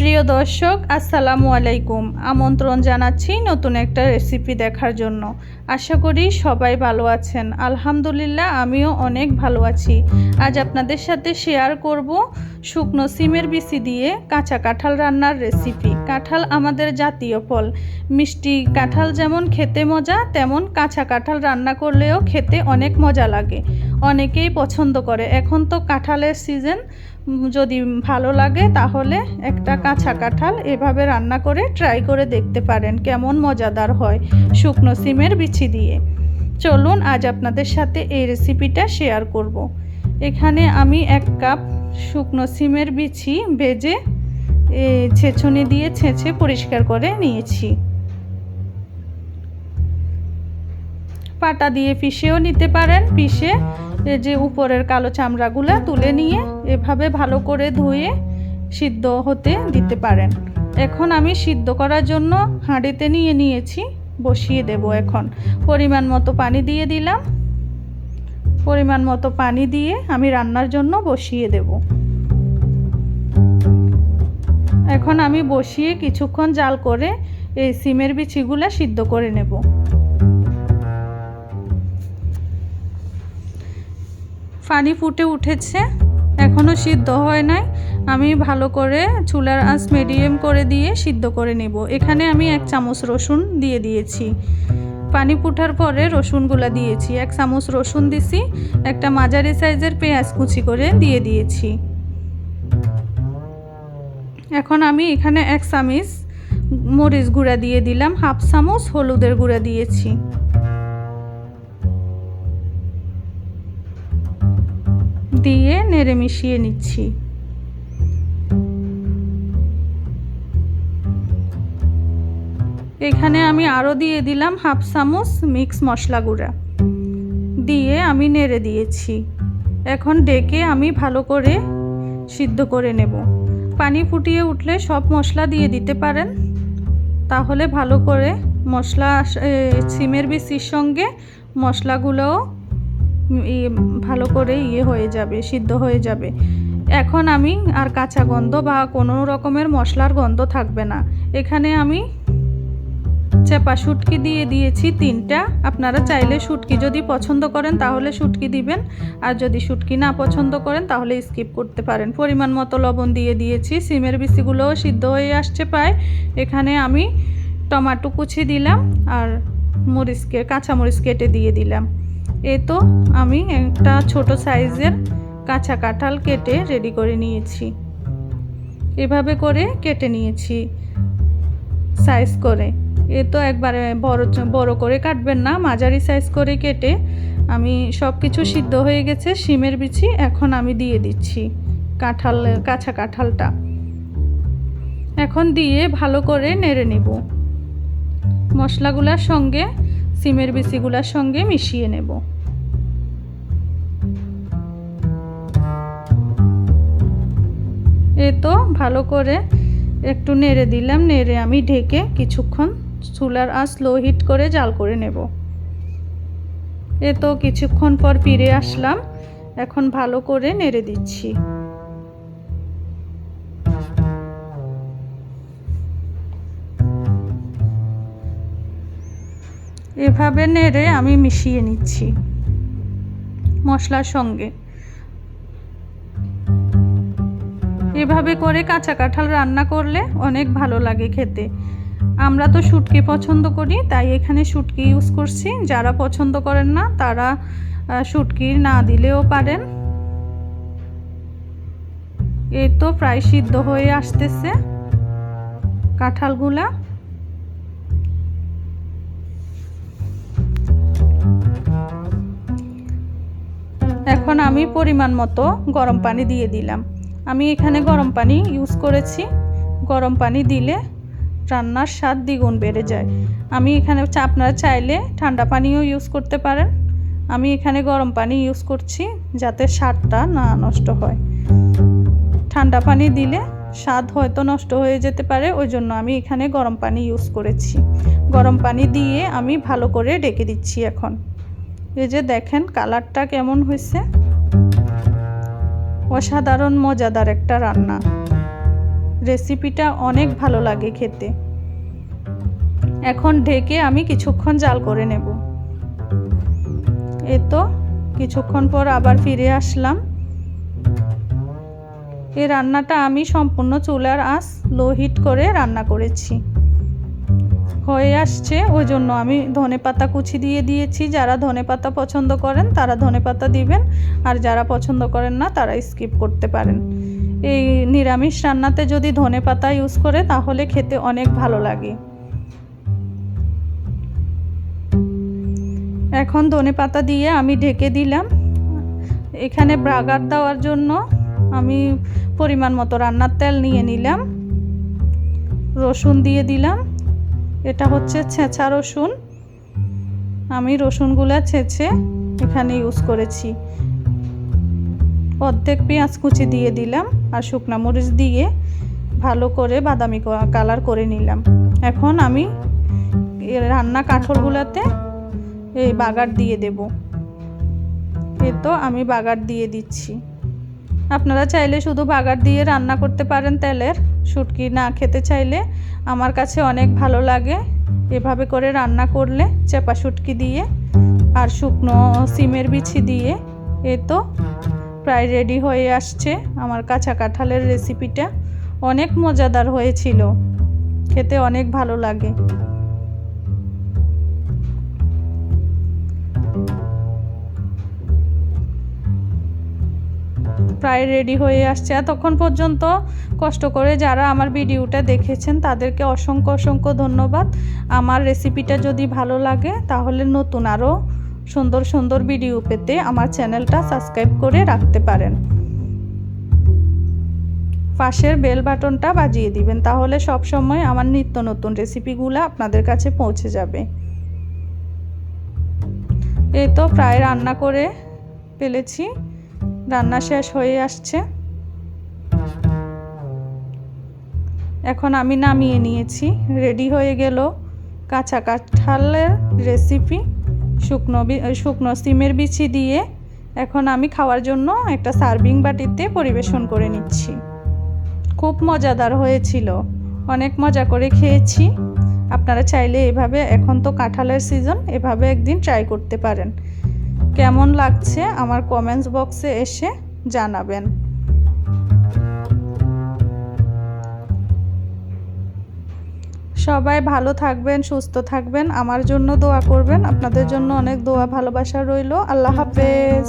প্রিয় দর্শক, আসসালামু আলাইকুম। আমন্ত্রণ জানাচ্ছি নতুন একটা রেসিপি দেখার জন্য। আশা করি সবাই ভালো আছেন। আলহামদুলিল্লাহ, আমিও অনেক ভালো আছি। আজ আপনাদের সাথে শেয়ার করব শুকনো সিমের বিচি দিয়ে কাঁচা কাঁঠাল রান্নার রেসিপি কাঁঠাল আমাদের জাতীয় ফল। মিষ্টি কাঁঠাল যেমন খেতে মজা, তেমন কাঁচা কাঁঠাল রান্না করলেও খেতে অনেক মজা লাগে। অনেকেই পছন্দ করে। এখন তো কাঁঠালের সিজন যদি ভালো লাগে তাহলে একটা কাঁচা কাঁঠাল এভাবে রান্না করে ট্রাই করে দেখতে পারেন কেমন মজাদার হয় শুকনো সিমের বিচি দিয়ে। চলুন আজ আপনাদের সাথে এই রেসিপিটা শেয়ার করব। এখানে আমি এক কাপ শুকনো সিমের বিচি ভেজে ছেঁচনি দিয়ে ছেঁচে পরিষ্কার করে নিয়েছি। পাটা দিয়ে পিষেও নিতে পারেন। পিষে যে উপরের কালো চামড়াগুলো তুলে নিয়ে এভাবে ভালো করে ধুয়ে সিদ্ধ হতে দিতে পারেন। এখন আমি সিদ্ধ করার জন্য হাঁড়িতে নিয়ে নিয়েছি, বসিয়ে দেব এখন। পরিমাণ মতো পানি দিয়ে দিলাম। পরিমাণ মতো পানি দিয়ে আমি রান্নার জন্য বসিয়ে দেব। এখন আমি বসিয়ে কিছুক্ষণ জাল করে এই সিমের বিচিগুলো সিদ্ধ করে নেব। পানি ফুটে উঠেছে। এখনও সিদ্ধ হয় নাই। আমি ভালো করে চুলার আঁচ মিডিয়াম করে দিয়ে সিদ্ধ করে নেব। এখানে আমি এক চামচ রসুন দিয়ে দিয়েছি। পানি ফুটার পরে রসুনগুলা দিয়েছি। এক চামচ রসুন দিছি, একটা মাঝারি সাইজের পেঁয়াজ কুচি করে দিয়ে দিয়েছি। এখন আমি এখানে এক চামিচ মরিচ গুঁড়া দিয়ে দিলাম। হাফ চামচ হলুদের গুঁড়া দিয়েছি। দিয়ে নেড়ে মিশিয়ে নিচ্ছি। এখানে আমি আরও দিয়ে দিলাম হাফ চামচ মিক্স মশলা গুঁড়া। দিয়ে আমি নেড়ে দিয়েছি। এখন ডেকে আমি ভালো করে সিদ্ধ করে নেব। পানি ফুটিয়ে উঠলে সব মশলা দিয়ে দিতে পারেন। তাহলে ভালো করে মশলা সিমের বিচির সঙ্গে মশলাগুলোও ভালো করে ইয়ে হয়ে যাবে, সিদ্ধ হয়ে যাবে। এখন আমি আর কাঁচা গন্ধ বা কোনো রকমের মশলার গন্ধ থাকবে না। এখানে আমি চেপা শুটকি দিয়ে দিয়েছি তিনটা। আপনারা চাইলে শুটকি যদি পছন্দ করেন তাহলে শুটকি দিবেন। আর যদি শুটকি না পছন্দ করেন তাহলে স্কিপ করতে পারেন। পরিমাণ মতো লবণ দিয়ে দিয়েছি। সিমের বিচিগুলোও সিদ্ধ হয়ে আসছে প্রায়। এখানে আমি টমাটো কুচি দিলাম আর মরিচকে কাঁচা মরিচ কেটে দিয়ে দিলাম। এ তো আমি একটা ছোট সাইজের কাঁচা কাঁঠাল কেটে রেডি করে নিয়েছি। এভাবে করে কেটে নিয়েছি সাইজ করে। এ তো একবারে বড় বড় করে কাটবেন না, মাঝারি সাইজ করে কেটে আমি সব কিছু সিদ্ধ হয়ে গেছে, শিমের বিচি এখন আমি দিয়ে দিচ্ছি কাঁঠাল, কাঁচা কাঁঠালটা। এখন দিয়ে ভালো করে নেড়ে নেব। মশলাগুলোর সঙ্গে সিমের বিচিগুলোর সঙ্গে মিশিয়ে নেব। এ তো ভালো করে একটু নেড়ে দিলাম, নেড়ে আমি ঢেকে কিছুক্ষণ চুলার আঁচ লো হিট করে জাল করে নেব। এ তো কিছুক্ষণ পর ফিরে আসলাম, এখন ভালো করে নেড়ে দিচ্ছি। এভাবে নেড়ে আমি মিশিয়ে নিচ্ছি মশলার সঙ্গে। এভাবে করে কাঁচা কাঁঠাল রান্না করলে অনেক ভালো লাগে খেতে। আমরা তো শুটকি পছন্দ করি, তাই এখানে শুটকি ইউজ করছি। যারা পছন্দ করেন না, তারা শুটকি না দিলেও পারেন। এই তো প্রায় সিদ্ধ হয়ে আসতেছে কাঁঠালগুলা। এখন আমি পরিমাণ মতো গরম পানি দিয়ে দিলাম। আমি এখানে গরম পানি ইউজ করেছি। গরম পানি দিলে রান্নার স্বাদ দ্বিগুণ বেড়ে যায়। আমি এখানে আপনারা চাইলে ঠান্ডা পানিও ইউজ করতে পারেন। আমি এখানে গরম পানি ইউজ করছি যাতে স্বাদটা না নষ্ট হয়। ঠান্ডা পানি দিলে স্বাদ হয়তো নষ্ট হয়ে যেতে পারে ওই জন্য আমি এখানে গরম পানি ইউজ করেছি। গরম পানি দিয়ে আমি ভালো করে ডেকে দিচ্ছি এখন। এই যে দেখেন কালারটা কেমন হয়েছে? অসাধারণ, মজাদার একটা রান্না। রেসিপিটা অনেক ভালো লাগে খেতে। এখন ঢেকে আমি কিছুক্ষণ জাল করে নেব। এ তো, কিছুক্ষণ পর আবার ফিরে আসলাম। এই রান্নাটা আমি সম্পূর্ণ চুলার আঁচ লো হিট করে রান্না করেছি। হয়ে আসছে। ওই জন্য আমি ধনে পাতা কুচি দিয়ে দিয়েছি। যারা ধনে পাতা পছন্দ করেন, তারা ধনে পাতা দিবেন। আর যারা পছন্দ করেন না, তারা স্কিপ করতে পারেন। এই নিরামিষ রান্নাতে যদি ধনে পাতা ইউজ করে, তাহলে খেতে অনেক ভালো লাগে। এখন ধনে পাতা দিয়ে আমি ঢেকে দিলাম। এখানে ব্রাগার দেওয়ার জন্য আমি পরিমাণ মতো রান্নার তেল নিয়ে নিলাম। রসুন দিয়ে দিলাম। এটা হচ্ছে ছেঁচা রসুন। আমি রসুনগুলো ছেঁচে এখানে ইউজ করেছি। অর্ধেক পেঁয়াজ কুচি দিয়ে দিলাম আর শুকনো মরিচ দিয়ে ভালো করে বাদামি কালার করে নিলাম। এখন আমি রান্না কাঠলগুলোতে এই বাগার দিয়ে দেব। এ তো আমি বাগার দিয়ে দিচ্ছি। আপনারা চাইলে শুধু বাগার দিয়ে রান্না করতে পারেন তেলের। শুটকি না খেতে চাইলে আমার কাছে অনেক ভালো লাগে এভাবে করে রান্না করলে চেপা শুটকি দিয়ে আর শুকনো সিমের বিছি দিয়ে। এ তো প্রায় রেডি হয়ে আসছে আমার কাঁচা কাঁঠালের রেসিপিটা অনেক মজাদার হয়েছিল। খেতে অনেক ভালো লাগে। প্রায় রেডি হয়ে আসছে। এতক্ষণ পর্যন্ত কষ্ট করে যারা আমার ভিডিওটা দেখেছেন, তাদেরকে অসংখ্য অসংখ্য ধন্যবাদ। আমার রেসিপিটা যদি ভালো লাগে, তাহলে নতুন আরও সুন্দর সুন্দর ভিডিও পেতে আমার চ্যানেলটা সাবস্ক্রাইব করে রাখতে পারেন। পাশের বেল বাটনটা বাজিয়ে দিবেন, তাহলে সব সময় আমার নিত্য নতুন রেসিপিগুলো আপনাদের কাছে পৌঁছে যাবে। এই তো প্রায় রান্না করে ফেলেছি। রান্না শেষ হয়ে আসছে। এখন আমি নামিয়ে নিয়েছি। রেডি হয়ে গেল কাঁচা কাঁঠালের রেসিপি শুকনো শুকনো সিমের বিছি দিয়ে। এখন আমি খাওয়ার জন্য একটা সার্ভিং বাটিতে পরিবেশন করে নিচ্ছি। খুব মজাদার হয়েছিল। অনেক মজা করে খেয়েছি। আপনারা চাইলে এভাবে, এখন তো কাঁঠালের সিজন এভাবে একদিন ট্রাই করতে পারেন। কেমন লাগছে আমার কমেন্টস বক্সে এসে জানাবেন। সবাই ভালো থাকবেন, সুস্থ থাকবেন, আমার জন্য দোয়া করবেন। আপনাদের জন্য অনেক দোয়া ভালোবাসা রইল। আল্লাহ হাফেজ।